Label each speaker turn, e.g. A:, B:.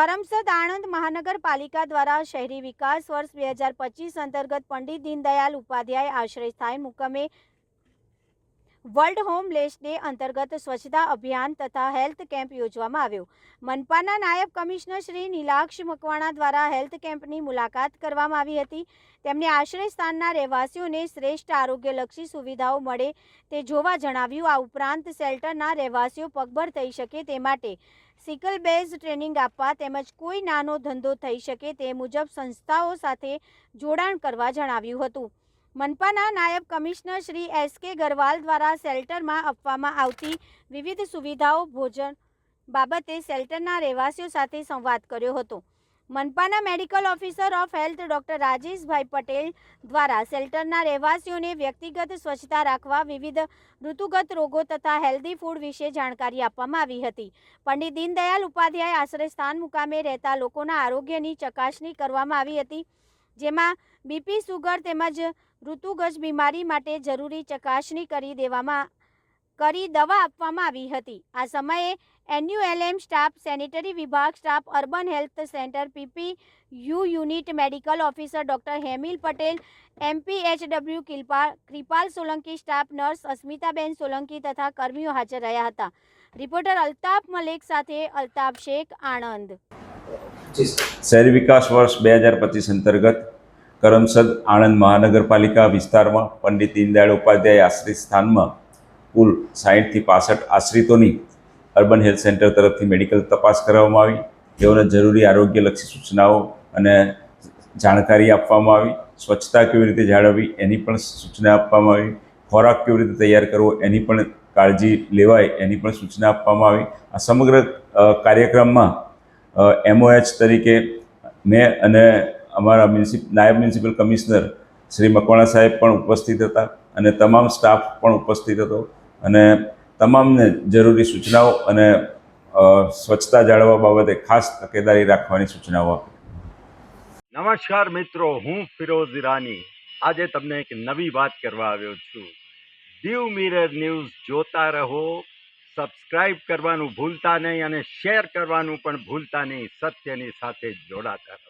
A: કરમસદ આણંદ મહાનગરપાલિકા દ્વારા શહેરી વિકાસ વર્ષ બે હજાર પચીસ અંતર્ગત પંડિત દીનદયાલ ઉપાધ્યાય આશ્રય સ્થાયી મુકામે વર્લ્ડ હોમલેસ ડે અંતર્ગત સ્વચ્છતા અભિયાન તથા હેલ્થ કેમ્પ યોજવામાં આવ્યો. મનપાના નાયબ કમિશનર શ્રી નીલાક્ષ મકવાણા દ્વારા હેલ્થ કેમ્પની મુલાકાત કરવામાં આવી હતી. તેમણે આશ્રય સ્થાનના રહેવાસીઓને શ્રેષ્ઠ આરોગ્યલક્ષી સુવિધાઓ મળે તે જોવા જણાવ્યું. આ ઉપરાંત શેલ્ટરના રહેવાસીઓ પગભર થઈ શકે તે માટે સિકલ બેઝ ટ્રેનિંગ આપવા તેમજ કોઈ નાનો ધંધો થઈ શકે તે મુજબ સંસ્થાઓ સાથે જોડાણ કરવા જણાવ્યું હતું. મનપાના નાયબ કમિશનર શ્રી એસ કે ગરવાલ દ્વારા શેલ્ટરમાં આપવામાં આવતી વિવિધ સુવિધાઓ ભોજન બાબતે શેલ્ટરના રહેવાસીઓ સાથે સંવાદ કર્યો હતો. મનપાના medical officer of health doctor Rajeshbhai Patel દ્વારા શેલ્ટરના રહેવાસીઓને વ્યક્તિગત સ્વચ્છતા રાખવા વિવિધ ઋતુગત રોગો તથા હેલ્ધી ફૂડ વિશે જાણકારી આપવામાં આવી હતી. પંડિત દીનદયાલ ઉપાધ્યાય આશ્રય સ્થાન મુકામે રહેતા લોકોના આરોગ્યની ચકાસણી કરવામાં આવી હતી. જેમાં બીપી સુગર તેમજ ઋતુગજ બીમારી માટે જરૂરી ચકાસણી કરી દેવામાં, કરી દવા આપવામાં આવી હતી. આ સમયે એનયુએલએમ સ્ટાફ, સેનિટરી વિભાગ staff, urban health centre PP U unit, medical officer doctor Hemil Patel MPHW Krupal Solanki staff, nurse Asmitaben Solanki તથા કર્મીઓ હાજર રહ્યા હતા. રિપોર્ટર અલ્તાફ મલેક સાથે અલ્તાફ શેખ આણંદ.
B: શહેરી વિકાસ વર્ષ બે હજાર પચીસ અંતર્ગત કરમસદ આણંદ મહાનગરપાલિકા વિસ્તારમાં પંડિત દીનદયાળ ઉપાધ્યાય આશ્રિત સ્થાનમાં કુલ સાહીઠથી પાસઠ આશ્રિતોની અર્બન હેલ્થ સેન્ટર તરફથી મેડિકલ તપાસ કરવામાં આવી. તેઓને જરૂરી આરોગ્યલક્ષી સૂચનાઓ અને જાણકારી આપવામાં આવી. સ્વચ્છતા કેવી રીતે જાળવવી એની પણ સૂચના આપવામાં આવી. ખોરાક કેવી રીતે તૈયાર કરવો એની પણ કાળજી લેવાય એની પણ સૂચના આપવામાં આવી. આ સમગ્ર કાર્યક્રમમાં એમઓએચ તરીકે મેં અને અમારા મ્યુનિસિપ, નાયબ મ્યુનિસિપલ કમિશનર શ્રી મકવાણા સાહેબ પણ ઉપસ્થિત હતા અને તમામ સ્ટાફ પણ ઉપસ્થિત હતો અને તમામને જરૂરી સૂચનાઓ અને સ્વચ્છતા જાળવવા બાબતે ખાસ તકેદારી રાખવાની સૂચનાઓ આપી.
C: નમસ્કાર મિત્રો, હું ફિરોઝ ઈરાની. આજે તમને એક નવી વાત કરવા આવ્યો છું. દીવ મિરર ન્યૂઝ જોતા રહો, સબસ્ક્રાઇબ કરવાનું ભૂલતા નહીં અને શેર કરવાનું પણ ભૂલતા નહીં, સત્યની સાથે જોડાતા રહો.